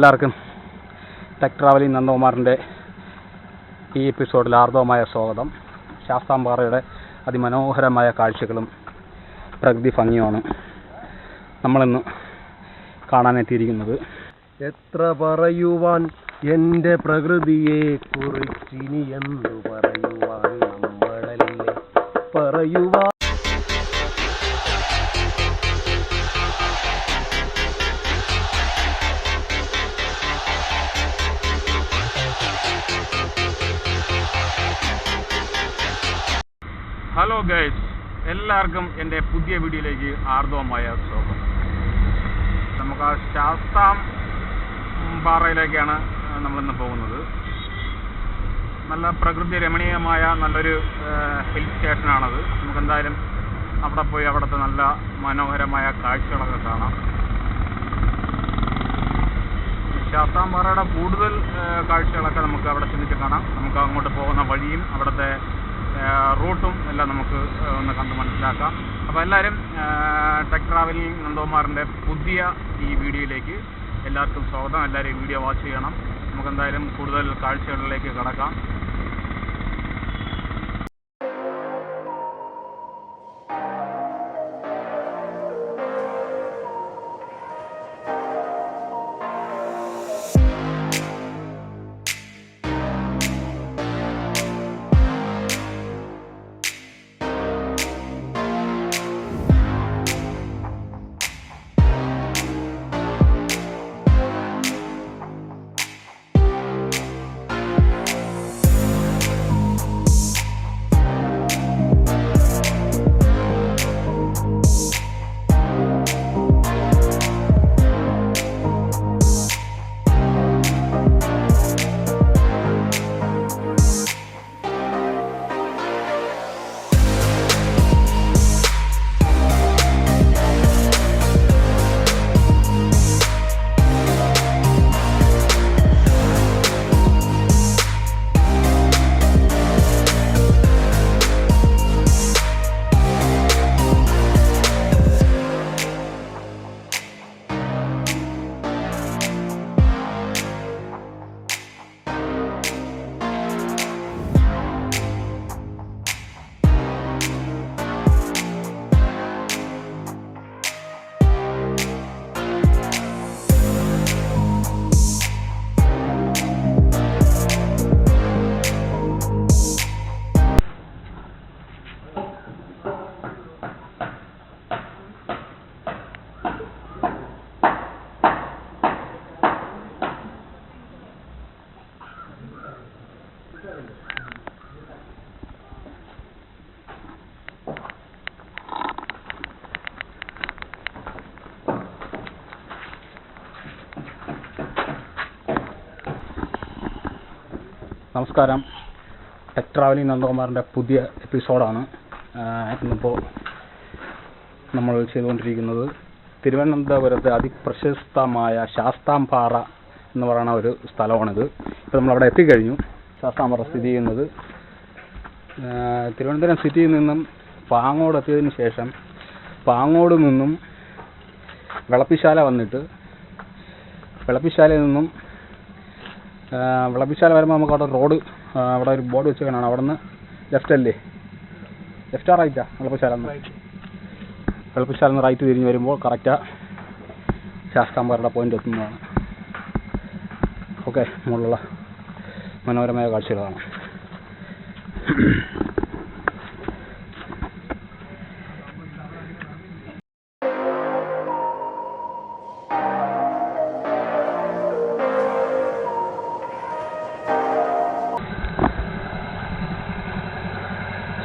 എല്ലാവർക്കും tech travelling നന്ദകുമാറിന്റെ ഈ എപ്പിസോഡിൽ ആർദ്രമായ സ്വാഗതം. ശാസ്താംപാറയുടെ അതിമനോഹരമായ കാഴ്ചകളും പ്രകൃതി ഭംഗിയുമാണ് നമ്മളിന്ന് കാണാനെത്തിയിരിക്കുന്നത്. എത്ര പറയുവാൻ എന്റെ പ്രകൃതിയെ കുറിച്ചിനി എന്തു പറയുവാൻ പറയുവാൻ ഗൈസ് എല്ലാവർക്കും എന്റെ പുതിയ വീഡിയോയിലേക്ക് ആർദ്രമായ സ്വാഗതം. നമുക്ക് ആ ശാസ്താം പാറയിലേക്കാണ് നമ്മളിന്ന് പോകുന്നത്. നല്ല പ്രകൃതി രമണീയമായ നല്ലൊരു ഹിൽ സ്റ്റേഷനാണത് നമുക്കെന്തായാലും അവിടെ പോയി അവിടുത്തെ നല്ല മനോഹരമായ കാഴ്ചകളൊക്കെ കാണാം. ശാസ്താംപാറയുടെ കൂടുതൽ കാഴ്ചകളൊക്കെ നമുക്ക് അവിടെ ചെന്നിട്ട് കാണാം. നമുക്ക് അങ്ങോട്ട് പോകുന്ന വഴിയും അവിടുത്തെ റൂട്ടും എല്ലാം നമുക്ക് ഒന്ന് കണ്ട് മനസ്സിലാക്കാം. അപ്പോൾ എല്ലാവരും ടെക് ട്രാവലിംഗ് നന്ദകുമാറിന്റെ പുതിയ ഈ വീഡിയോയിലേക്ക് എല്ലാവർക്കും സ്വാഗതം. എല്ലാവരും വീഡിയോ വാച്ച് ചെയ്യണം. നമുക്ക് എന്തായാലും കൂടുതൽ കാഴ്ചകളിലേക്ക് കടക്കാം. നമസ്കാരം. ടെക് ട്രാവലിംഗ് നന്ദകുമാറിന്റെ പുതിയ എപ്പിസോഡാണ്. ഇന്നിപ്പോൾ നമ്മൾ ചെയ്തുകൊണ്ടിരിക്കുന്നത് തിരുവനന്തപുരത്തെ അതിപ്രശസ്തമായ ശാസ്താംപാറ എന്ന് പറയുന്ന ഒരു സ്ഥലമാണിത്. ഇപ്പോൾ നമ്മളവിടെ എത്തിക്കഴിഞ്ഞു. ശാസ്താംപാറ സ്ഥിതി ചെയ്യുന്നത് തിരുവനന്തപുരം സിറ്റിയിൽ നിന്നും പാങ്ങോട് എത്തിയതിന് ശേഷം പാങ്ങോട് നിന്നും വിളപ്പിശാല വന്നിട്ട് വിളപ്പിശാലയിൽ നിന്നും വിളപ്പിശാല വരുമ്പോൾ നമുക്ക് അവിടെ റോഡ് അവിടെ ഒരു ബോർഡ് വെച്ച് കാണാം അവിടെ നിന്ന് ലെഫ്റ്റ് അല്ലേ ലെഫ്റ്റാ റൈറ്റാ വിളപ്പിശാല വിളപ്പിശാല നിന്ന് റൈറ്റ് തിരിഞ്ഞ് വരുമ്പോൾ കറക്റ്റാ ശാസ്താംബാറുടെ പോയിന്റ് എത്തുന്നതാണ്. ഓക്കെ മുകളിലുള്ള മനോഹരമായ കാഴ്ചകളാണ്.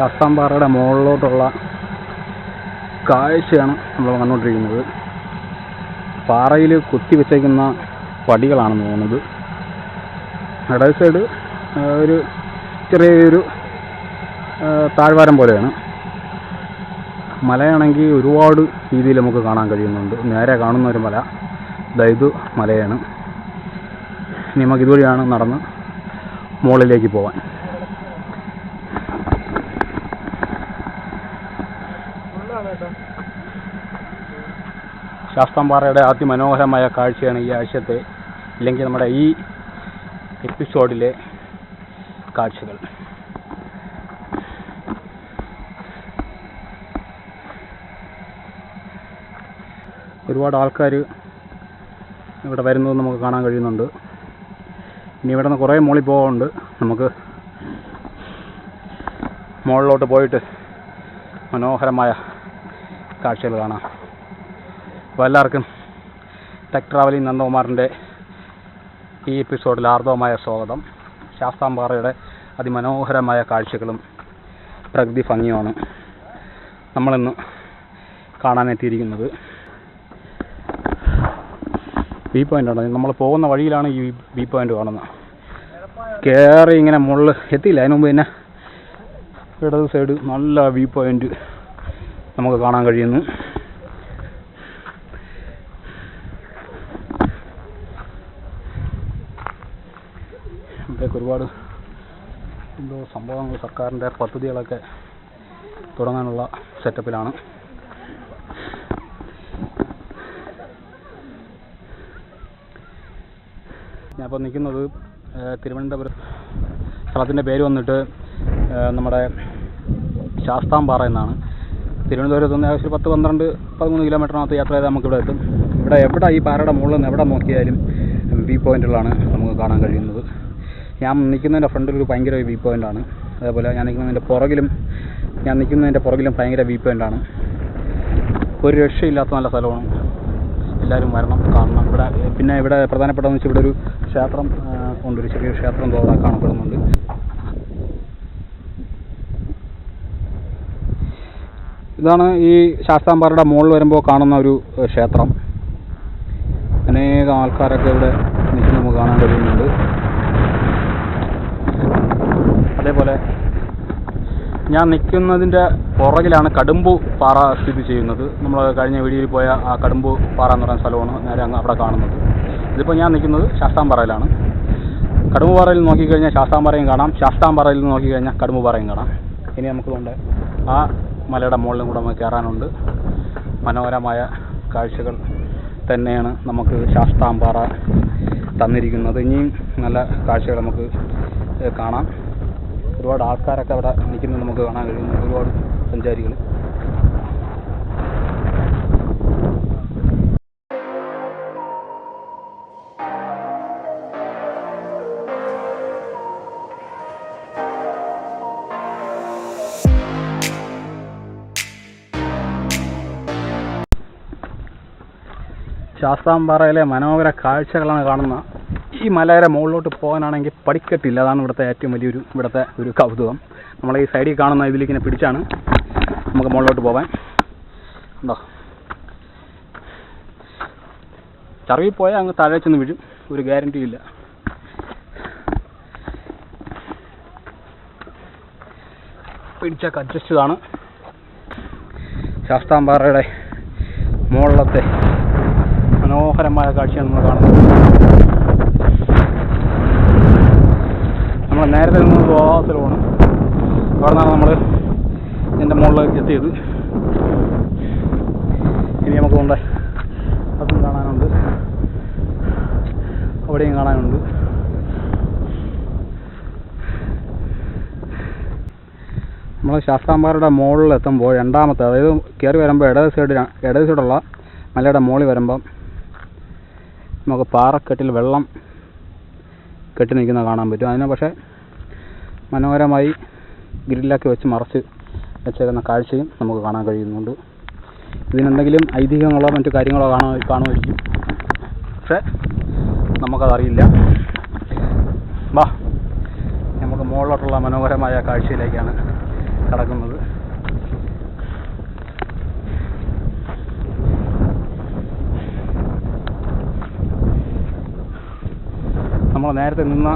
ശാസ്താംപാറയുടെ മുകളിലോട്ടുള്ള കാഴ്ചയാണ് നമ്മൾ കണ്ടുകൊണ്ടിരിക്കുന്നത്. പാറയിൽ കുത്തി വെച്ചേക്കുന്ന പടികളാണെന്ന് തോന്നുന്നത്. ഇടത് സൈഡ് ഒരു ചെറിയൊരു താഴ്വാരം പോലെയാണ്. മലയാണെങ്കിൽ ഒരുപാട് രീതിയിൽ നമുക്ക് കാണാൻ കഴിയുന്നുണ്ട്. നേരെ കാണുന്ന ഒരു മല. ദൈതു മലയാണ്. ഇനി നമുക്ക് ഇതുവഴിയാണ് നടന്ന് മുകളിലേക്ക് പോവാൻ. ശാസ്താംപാറയുടെ അതിമനോഹരമായ കാഴ്ചയാണ് ഈ ആഴ്ചത്തെ അല്ലെങ്കിൽ നമ്മുടെ ഈ എപ്പിസോഡിലെ കാഴ്ചകൾ. ഒരുപാട് ആൾക്കാർ ഇവിടെ വരുന്നത് നമുക്ക് കാണാൻ കഴിയുന്നുണ്ട്. ഇനി ഇവിടെ നിന്ന് കുറേ മുകളിൽ പോകാനുണ്ട്. നമുക്ക് മുകളിലോട്ട് പോയിട്ട് മനോഹരമായ കാഴ്ചകൾ കാണാം. അപ്പോൾ എല്ലാവർക്കും ടെക് ട്രാവലിംഗ് നന്ദകുമാറിന്റെ ഈ എപ്പിസോഡിൽ ആർദവമായ സ്വാഗതം. ശാസ്താംപാറയുടെ അതിമനോഹരമായ കാഴ്ചകളും പ്രകൃതി ഭംഗിയുമാണ് നമ്മളിന്ന് കാണാനെത്തിയിരിക്കുന്നത്. വ്യൂ പോയിന്റാണ് നമ്മൾ പോകുന്ന വഴിയിലാണ് ഈ വ്യൂ പോയിന്റ് കാണുന്നത്. കയറി ഇങ്ങനെ മുകളിൽ എത്തിയില്ല. അതിനു മുമ്പ് തന്നെ ഇടത് സൈഡ് നല്ല വ്യൂ പോയിന്റ് നമുക്ക് കാണാൻ കഴിയുന്നു. ഇവിടേക്ക് ഒരുപാട് എന്തോ സംഭവങ്ങൾ സർക്കാരിന്റെ പദ്ധതികളൊക്കെ തുടങ്ങാനുള്ള സെറ്റപ്പിലാണ് ഞാനിപ്പോൾ നിൽക്കുന്നത് തിരുവനന്തപുരം സ്ഥലത്തിന്റെ പേര് വന്നിട്ട് നമ്മുടെ ശാസ്താംപാറ എന്നാണ്. തിരുവനന്തപുരത്ത് നിന്ന് ഏകദേശം പത്ത് പന്ത്രണ്ട് പതിമൂന്ന് കിലോമീറ്ററിനകത്ത് യാത്ര ചെയ്താൽ നമുക്കിവിടെ എത്തും. ഇവിടെ എവിടെ ഈ പാറയുടെ മുകളിൽ നിന്ന് എവിടെ നോക്കിയാലും വ്യൂ പോയിന്റുകളാണ് നമുക്ക് കാണാൻ കഴിയുന്നത്. ഞാൻ നിൽക്കുന്നതിന്റെ ഫ്രണ്ടിൽ ഒരു ഭയങ്കര വ്യൂ പോയിന്റാണ് അതേപോലെ ഞാൻ നിൽക്കുന്നതിന്റെ പുറകിലും ഞാൻ നിൽക്കുന്നതിന്റെ പുറകിലും ഭയങ്കര വ്യൂ പോയിന്റാണ് ഒരു രക്ഷയില്ലാത്ത നല്ല സ്ഥലമാണ്. എല്ലാവരും വരണം കാണണം. ഇവിടെ പിന്നെ ഇവിടെ പ്രധാനപ്പെട്ടതെന്ന് വെച്ചാൽ ഇവിടെ ഒരു ക്ഷേത്രം ഉണ്ട്. ഒരു ചെറിയൊരു ക്ഷേത്രം തോന്നാൻ കാണപ്പെടുന്നുണ്ട്. ഇതാണ് ഈ ശാസ്താംപാറയുടെ മുകളിൽ വരുമ്പോൾ കാണുന്ന ഒരു ക്ഷേത്രം. അനേകം ആൾക്കാരൊക്കെ ഇവിടെ നിൽക്കുന്ന നമുക്ക് കാണാൻ കഴിയുന്നുണ്ട്. അതേപോലെ ഞാൻ നിൽക്കുന്നതിന്റെ പുറകിലാണ് കടുമ്പു പാറ സ്ഥിതി ചെയ്യുന്നത്. നമ്മൾ കഴിഞ്ഞ വീഡിയോയിൽ പോയ ആ കടുമ്പു പാറ എന്ന് പറയുന്ന സ്ഥലമാണ് നേരെ അങ്ങ് അവിടെ കാണുന്നത്. ഇതിപ്പോൾ ഞാൻ നിൽക്കുന്നത് ശാസ്താംപാറയിലാണ്. കടുമ്പു പാറയിൽ നോക്കിക്കഴിഞ്ഞാൽ ശാസ്താംപാറയും കാണാം. ശാസ്താംപാറയിൽ നിന്ന് നോക്കിക്കഴിഞ്ഞാൽ കടുമ്പു പാറയും കാണാം. ഇനി നമുക്ക് കൊണ്ട് ആ മലയുടെ മുകളിലും കൂടെ നമുക്ക് കയറാനുണ്ട്. മനോഹരമായ കാഴ്ചകൾ തന്നെയാണ് നമുക്ക് ശാസ്താംപാറ തന്നിരിക്കുന്നത്. ഇനിയും നല്ല കാഴ്ചകൾ നമുക്ക് കാണാം. ഒരുപാട് ആൾക്കാരൊക്കെ അവിടെ നിൽക്കുന്നത് നമുക്ക് കാണാൻ കഴിയുന്നു. ഒരുപാട് സഞ്ചാരികൾ ശാസ്താംപാറയിലെ മനോഹര കാഴ്ചകളാണ് കാണുന്നത്. ഈ മലയുടെ മുകളിലോട്ട് പോകാനാണെങ്കിൽ പടിക്കെട്ടില്ല. അതാണ് ഇവിടുത്തെ ഏറ്റവും വലിയൊരു ഇവിടുത്തെ ഒരു കൗതുകം. നമ്മൾ ഈ സൈഡിൽ കാണുന്ന ഇതിലേക്ക് ഇങ്ങനെ പിടിച്ചാണ് നമുക്ക് മുകളിലോട്ട് പോകാൻ. ഉണ്ടോ? ചറിവിൽ പോയാൽ അങ്ങ് താഴെ ചെന്ന് വീഴും. ഒരു ഗ്യാരണ്ടി ഇല്ല. പിടിച്ചൊക്കെ അഡ്ജസ്റ്റ് ചെയ്താണ്. ശാസ്താംപാറയുടെ മുകളിലത്തെ മനോഹരമായ കാഴ്ചയാണ് നമ്മൾ കാണുന്നത്. നമ്മൾ നേരത്തെ നിന്ന് ഗോവാസലമാണ് അവിടെ നിന്നാണ് നമ്മൾ എന്റെ മുകളിൽ എത്തിയത്. ഇനി നമുക്ക് കൊണ്ട് അതും കാണാനുണ്ട്. അവിടെയും കാണാനുണ്ട്. നമ്മൾ ശാസ്താംബാറുടെ മുകളിൽ എത്തുമ്പോൾ രണ്ടാമത്തെ അതായത് കയറി വരുമ്പോൾ ഇടത് സൈഡ് ഇടത് സൈഡുള്ള മലയുടെ മുകളിൽ വരുമ്പം നമുക്ക് പാറക്കെട്ടിൽ വെള്ളം കെട്ടി നിൽക്കുന്ന കാണാൻ പറ്റും. അതിനെ പക്ഷേ മനോഹരമായി ഗ്രില്ലാക്കി വെച്ച് മറച്ച് വെച്ചേക്കുന്ന കാഴ്ചയും നമുക്ക് കാണാൻ കഴിയുന്നുണ്ട്. ഇതിനെന്തെങ്കിലും ഐതിഹ്യങ്ങളോ മറ്റു കാര്യങ്ങളോ കാണാൻ കാണുമായിരിക്കും. പക്ഷേ നമുക്കതറിയില്ല. വാ നമുക്ക് മുകളിലോട്ടുള്ള മനോഹരമായ കാഴ്ചയിലേക്കാണ് കടക്കുന്നത്. നമ്മൾ നേരത്തെ നിന്ന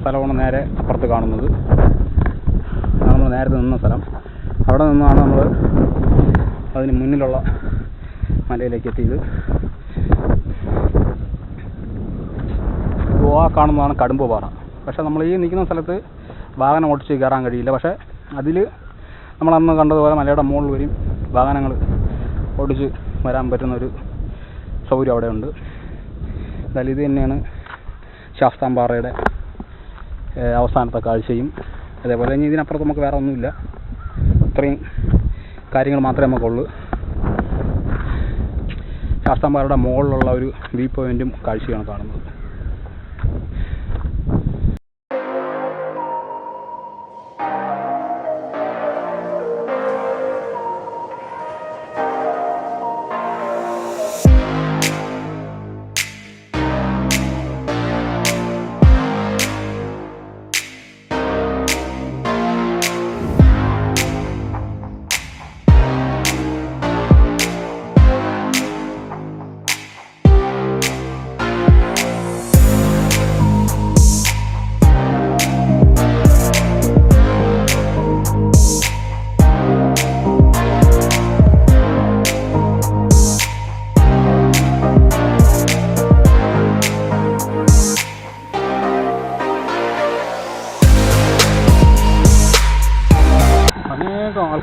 സ്ഥലമാണ് നേരെ അപ്പുറത്ത് കാണുന്നത്. നമ്മൾ നേരത്തെ നിന്ന സ്ഥലം. അവിടെ നിന്നാണ് നമ്മൾ അതിന് മുന്നിലുള്ള മലയിലേക്ക് എത്തിയത്. ഗോവ കാണുന്നതാണ് കടുമ്പ് പാറ. പക്ഷേ നമ്മൾ ഈ നിൽക്കുന്ന സ്ഥലത്ത് വാഹനം ഓടിച്ച് കയറാൻ കഴിയില്ല. പക്ഷേ അതിൽ നമ്മളന്ന് കണ്ടതുപോലെ മലയുടെ മുകളിൽ വരും വാഹനങ്ങൾ ഓടിച്ച് വരാൻ പറ്റുന്ന ഒരു സൗകര്യം അവിടെയുണ്ട്. എന്തായാലും ഇത് തന്നെയാണ് ശാസ്താംപാറയുടെ അവസാനത്തെ കാഴ്ചയും. അതേപോലെ ഇനി ഇതിനപ്പുറത്ത് നമുക്ക് വേറെ ഒന്നുമില്ല. ഇത്രയും കാര്യങ്ങൾ മാത്രമേ നമുക്കുള്ളൂ. ശാസ്താംപാറയുടെ മുകളിലുള്ള ഒരു വ്യൂ പോയിന്റും കാഴ്ചയാണ് കാണുന്നത്.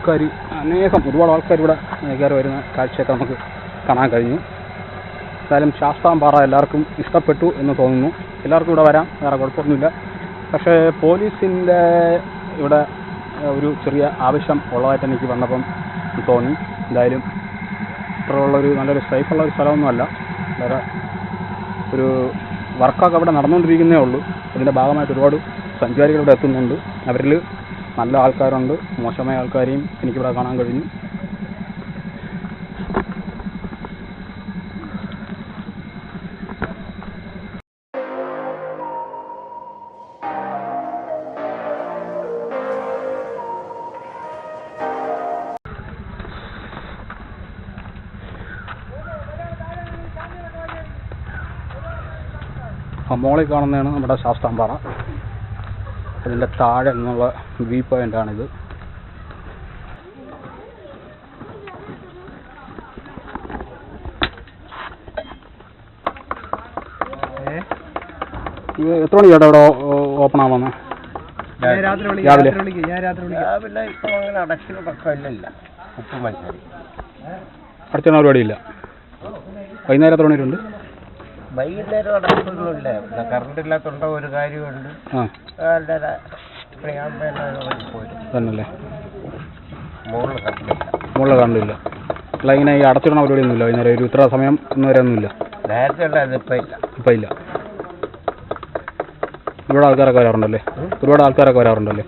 ആൾക്കാർ അനേകം ഒരുപാട് ആൾക്കാർ ഇവിടെ കയറി വരുന്ന കാഴ്ചയൊക്കെ നമുക്ക് കാണാൻ കഴിഞ്ഞു. എന്തായാലും ശാസ്താംപാറ എല്ലാവർക്കും ഇഷ്ടപ്പെട്ടു എന്ന് തോന്നുന്നു. എല്ലാവർക്കും ഇവിടെ വരാം വേറെ കുഴപ്പമൊന്നുമില്ല. പക്ഷേ പോലീസിന്റെ ഇവിടെ ഒരു ചെറിയ ആവശ്യം ഉള്ളതായിട്ട് എനിക്ക് വന്നപ്പം തോന്നി. എന്തായാലും ഇത്രയുള്ളൊരു നല്ലൊരു സേഫുള്ള ഒരു സ്ഥലമൊന്നുമല്ല. വേറെ ഒരു വർക്കൊക്കെ അവിടെ നടന്നുകൊണ്ടിരിക്കുന്നേ ഉള്ളൂ. അതിന്റെ ഭാഗമായിട്ട് ഒരുപാട് സഞ്ചാരികൾ ഇവിടെ എത്തുന്നുണ്ട്. അവരിൽ നല്ല ആൾക്കാരുണ്ട് മോശമായ ആൾക്കാരെയും എനിക്കിവിടെ കാണാൻ കഴിഞ്ഞു. മോളിൽ കാണുന്നതാണ് നമ്മുടെ ശാസ്താംപാറ അതിന്റെ താഴെ നിന്നുള്ള വ്യൂ പോയിന്റാണിത് ഇത് എത്ര മണി ചേട്ടാ ഇവിടെ ഓപ്പൺ ആവാന്ന് ഞാൻ രാത്രി വിളിക്കാം രാവിലെ. രാവിലെ ഇപ്പൊ അങ്ങനെ അടച്ചിൽ പക്കമില്ല ഉപ്പ് മത്സരം അടുത്ത പരിപാടിയില്ല. വൈകുന്നേരം എത്ര മണിവരുണ്ട് വൈകുന്നേരം അടച്ചിലൊന്നുമില്ല പിന്നെ കറണ്ട് ഇല്ലാത്തോണ്ട ഒരു കാര്യമുണ്ട് തന്നെയല്ലേ? മുകളിൽ കണ്ടില്ല. അല്ല ഇങ്ങനെ ഈ അടച്ചിടണ പരിപാടിയൊന്നുമില്ല. വൈകുന്നേരം ഒരു ഇത്ര സമയം ഇന്ന് വരെ ഒന്നുമില്ല ഇപ്പൊ ഇല്ല. ഒരുപാട് ആൾക്കാരൊക്കെ വരാറുണ്ടല്ലേ? ഒരുപാട് ആൾക്കാരൊക്കെ വരാറുണ്ടല്ലേ?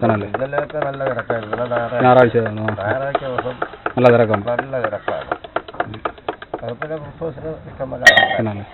തന്നല്ലേ ഞായറാഴ്ച നല്ല തിരക്കാണ്. നല്ല